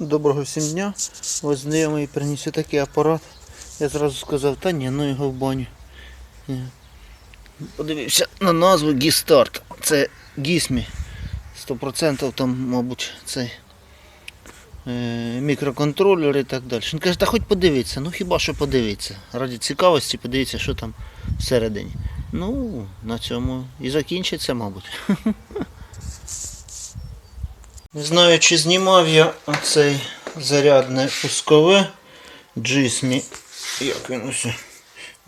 Доброго всім дня. Ось знайомий приніс такий апарат. Я зразу сказав, та ні, ну його в баню. Подивився на назву Гістарт. Це Гісмі. 100% там, мабуть, цей е, мікроконтролер і так далі. Він каже, та хоч подивитися, ну хіба що подивитися. Раді цікавості подивитися, що там всередині. Ну, на цьому і закінчиться, мабуть. Не знаю, чи знімав я оцей зарядне пускове Джисмі. Як він ось?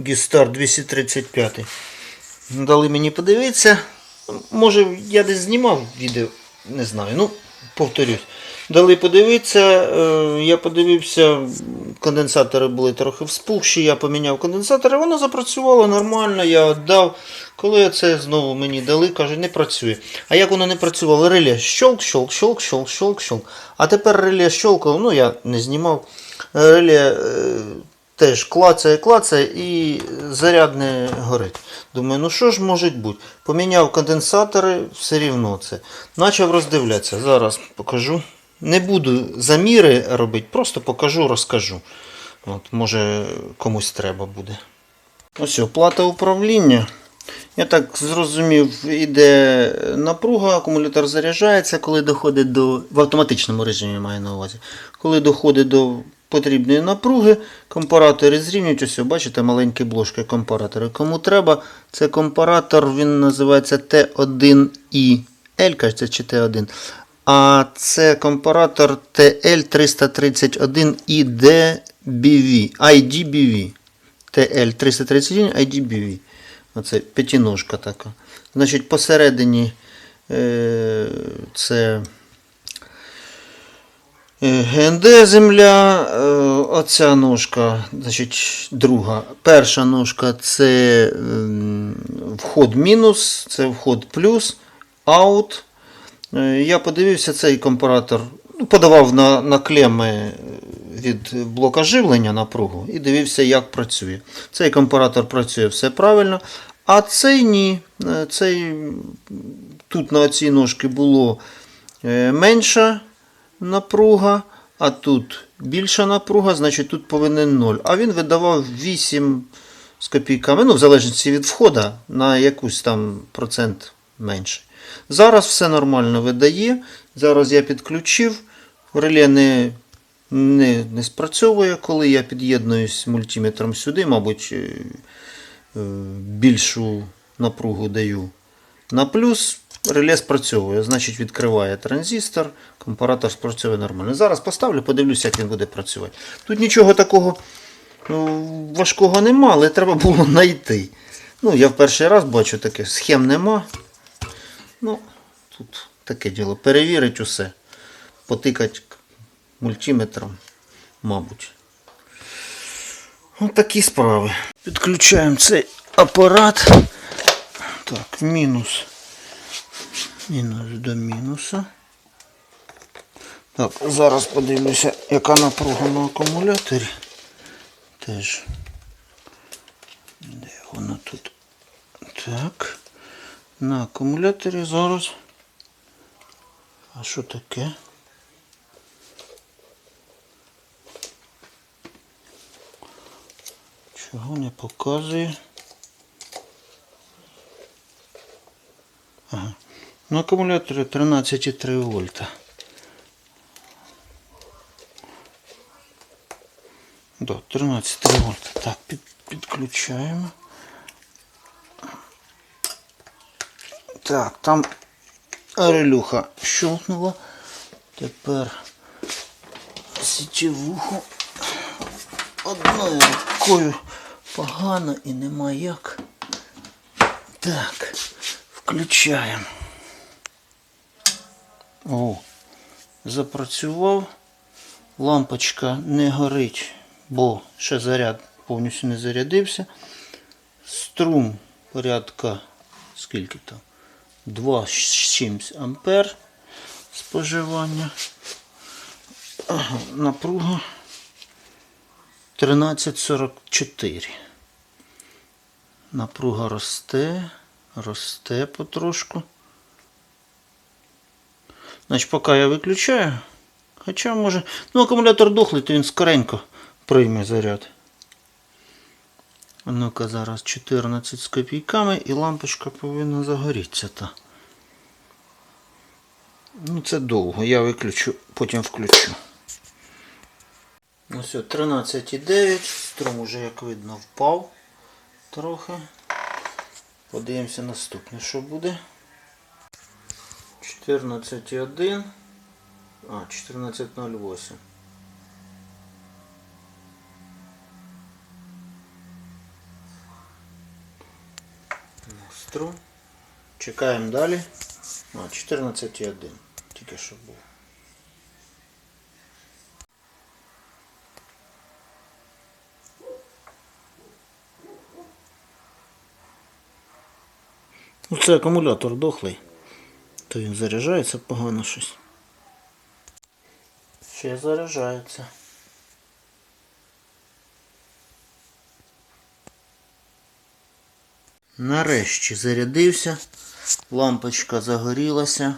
Гістар 235. Дали мені подивитися. Може я десь знімав відео, не знаю. Ну, повторюсь. Дали подивитися, е, я подивився, конденсатори були трохи вспухші, я поміняв конденсатори, воно запрацювало нормально, я віддав. Коли це знову мені дали, каже, не працює. А як воно не працювало? Реле щолк, щолк, щолк, щолк, щолк, щолк. А тепер реле щолкало, ну я не знімав. Реле е, теж клацає, клацає і заряд не горить. Думаю, ну що ж може бути? Поміняв конденсатори, все рівно це. Почав роздивлятися. Зараз покажу. Не буду заміри робити, просто покажу, розкажу. От, може комусь треба буде. Ось плата управління. Я так зрозумів, іде напруга, акумулятор заряджається, коли доходить до. В автоматичному режимі маю на увазі. Коли доходить до потрібної напруги, компаратори зрівнюють. Ось, бачите, маленькі блошки компаратори. Кому треба, це компаратор, він називається T1i. L, кажеться, чи T1. А це компаратор TL331IDBV. IDBV. TL331 IDBV. Оце п'ятиножка така. Значить, посередині е, це е, ГНД земля. Е, оця ножка, значить, друга. Перша ножка це вход мінус, це вход плюс, аут. Е, Я подивився цей компаратор, ну, подавав на, на клеми від блока живлення напругу і дивився, як працює. Цей компаратор працює все правильно, а цей ні. Е, Цей, тут на цій ножці було е, менша напруга, а тут більша напруга, значить тут повинен 0. А він видавав 8 з копійками, ну, в залежності від входа, на якусь там процент менше. Зараз все нормально видає. Зараз я підключив. Реле не, не, не спрацьовує, коли я під'єднуюсь мультиметром сюди, мабуть, е, е, більшу напругу даю на плюс. Реле спрацьовує, значить відкриває транзистор, компаратор спрацьовує нормально. Зараз поставлю, подивлюся, як він буде працювати. Тут нічого такого ну, важкого нема, але треба було знайти. Ну, я в перший раз бачу таке, схем нема. Ну, тут таке діло. Перевірить усе. Потикать мультиметром, мабуть. Ось такі справи. Підключаємо цей апарат. Так, мінус. Мінус до мінуса. Так, зараз подивлюся, яка напруга на акумуляторі. Теж. Де вона тут? Так. На акумуляторі зараз. А що таке? Чого не показує? Ага. На акумуляторі 13,3 вольта. Да, 13,3 вольта. Так, під, підключаємо. Так, там релюха щелкнула. Тепер січевуху одною рукою погано і нема як. Так, включаємо. О, запрацював. Лампочка не горить, бо ще заряд повністю не зарядився. Струм порядка скільки там? 2 з чимсь ампер споживання. Напруга 1344. Напруга росте, росте потрошку. Значить, поки я виключаю, Хоча може. Ну, акумулятор дохлий, то він скоренько прийме заряд. Ну-ка зараз 14 з копійками і лампочка повинна загорітися. Та. Ну це довго, я виключу, потім включу. Все, 13,9. Струм уже, як видно, впав трохи. Подивимося наступне, що буде. 14,1. А, 14.08. Струм. Чекаємо далі. А, 14,1. Тільки що був. Ну, це акумулятор дохлий. То він заряджається погано щось. Ще заряджається. Нарешті зарядився. Лампочка загорілася.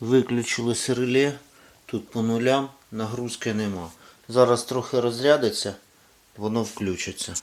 Виключилось реле. Тут по нулям нагрузки нема. Зараз трохи розрядиться, воно включиться.